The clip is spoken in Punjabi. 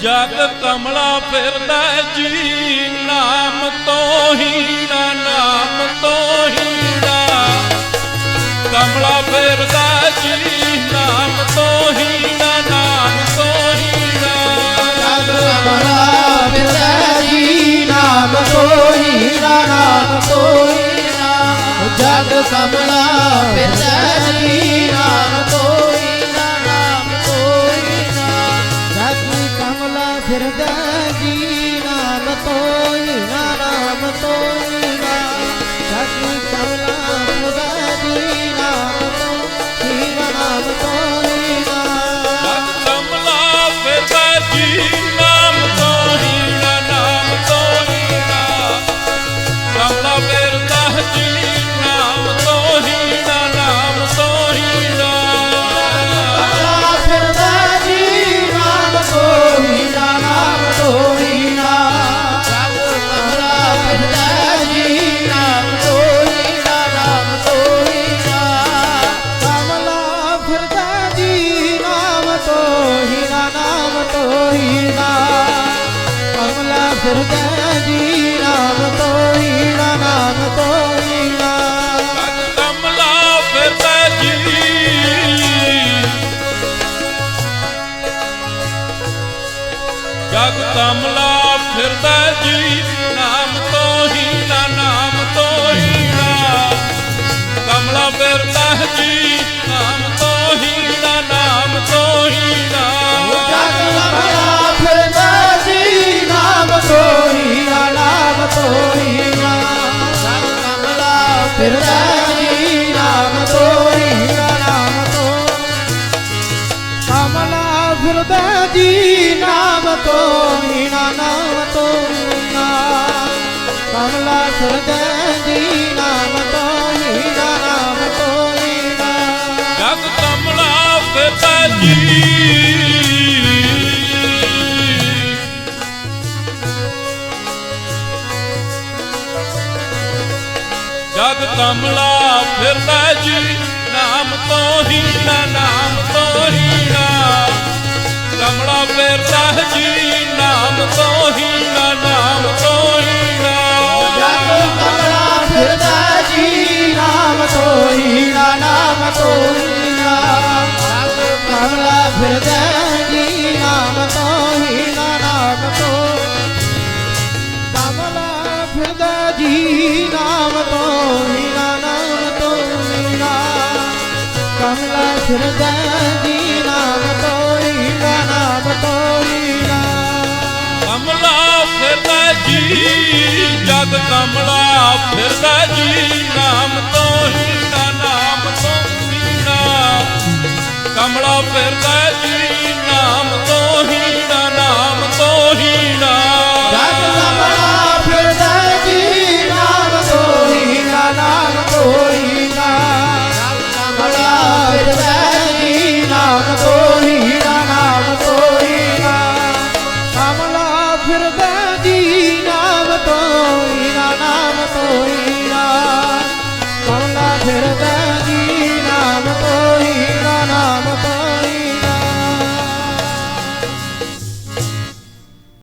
ਜਗ ਕਮਲਾ ਫਿਰਦਾ ਜੀ ਨਾਮ ਤੋਂ ਹੀ ਨਾ, ਨਾਮ ਤੋਂ ਹੀ ਨਾ। ਕਮਲਾ ਫਿਰਦਾ ਜੀ ਨਾਮ ਤੋਂ ਹੀ ਨਾ, ਨਾਮ ਤੋਂ ਹੀ ਨਾ। ਜਗ ਕਮਲਾ ਫਿਰਦਾ ਜੀ ਨਾਮ ਕੋਈ ਨਾ, ਨਾਮ ਕੋਈ ਨਾ। ਜਗ ਕਮਲਾ ਫਿਰਦਾ ਜੀ ਨਾਮ ਕਮਲਾ ਫਿਰਦਾ ਜੀ ਨਾਮ ਕੋਈ ਕਮਲਾ ਫਿਰਦਾ ਜੀ ਨਾਮ ਕੋਈ ਨਾਮ ਕੋਈ ਕਮਲਾ ਫਿਰਦਾ ਜੀ। ਜਗ ਕਮਲਾ ਫਿਰਦਾ ਜੀ। ਕਮਲਾ ਜੀ ਨਾਮ ਤੋਰੀ ਨਾਮ ਕੋਈ ਕਮਲਾ ਫਿਰਦਾ ਜੀ ਨਾਮ ਤੋਰੀ ਨਾਮ ਤੋਰੀ ਕਮਲਾ ਫਿਰਦਾ ਜੀ ਨਾਮ ਤੋਰੀ ਨਾਮ ਤੋਰੀ ਜਗ ਕਮਲਾ ਫਿਰਦਾ ਜੀ ਜਗ ਕਮਲਾ ਫਿਰਦਾ ਜੀ, ਨਾਮ ਤੋਂ ਹੀ ਨਾ, ਨਾਮ ਤੋਂ ਹੀ ਨਾ। ਕਮਲਾ ਫਿਰਦਾ ਜੀ, ਨਾਮ ਤੋਂ ਹੀ ਨਾ, ਨਾਮ ਤੋਂ ਹੀ ਨਾ। ਜਗ ਕਮਲਾ ਫਿਰਦਾ ਜੀ, ਨਾਮ ਤੋਈ ਨਾ, ਨਾਮ ਤੋਈ ਨਾਮ ਤੋਈ ਨਾ ਨਾਮ ਤੋਈ ਨਾ ਕਮਲਾ ਫਿਰਦਾ ਜੀ ਨਾਮ ਤੋਈ ਨਾ ਨਾਮ ਤੋਈ ਨਾ ਕਮਲਾ ਫਿਰਦਾ ਜੀ ਜਦ ਕਮਲਾ ਫਿਰਦਾ ਜੀ ਨਾਮ ਤੋਂ ਹੀ ਨਾਮ ਤੋਂ ਹੀ ਕਮਲਾ ਫਿਰਦਾ ਜੀ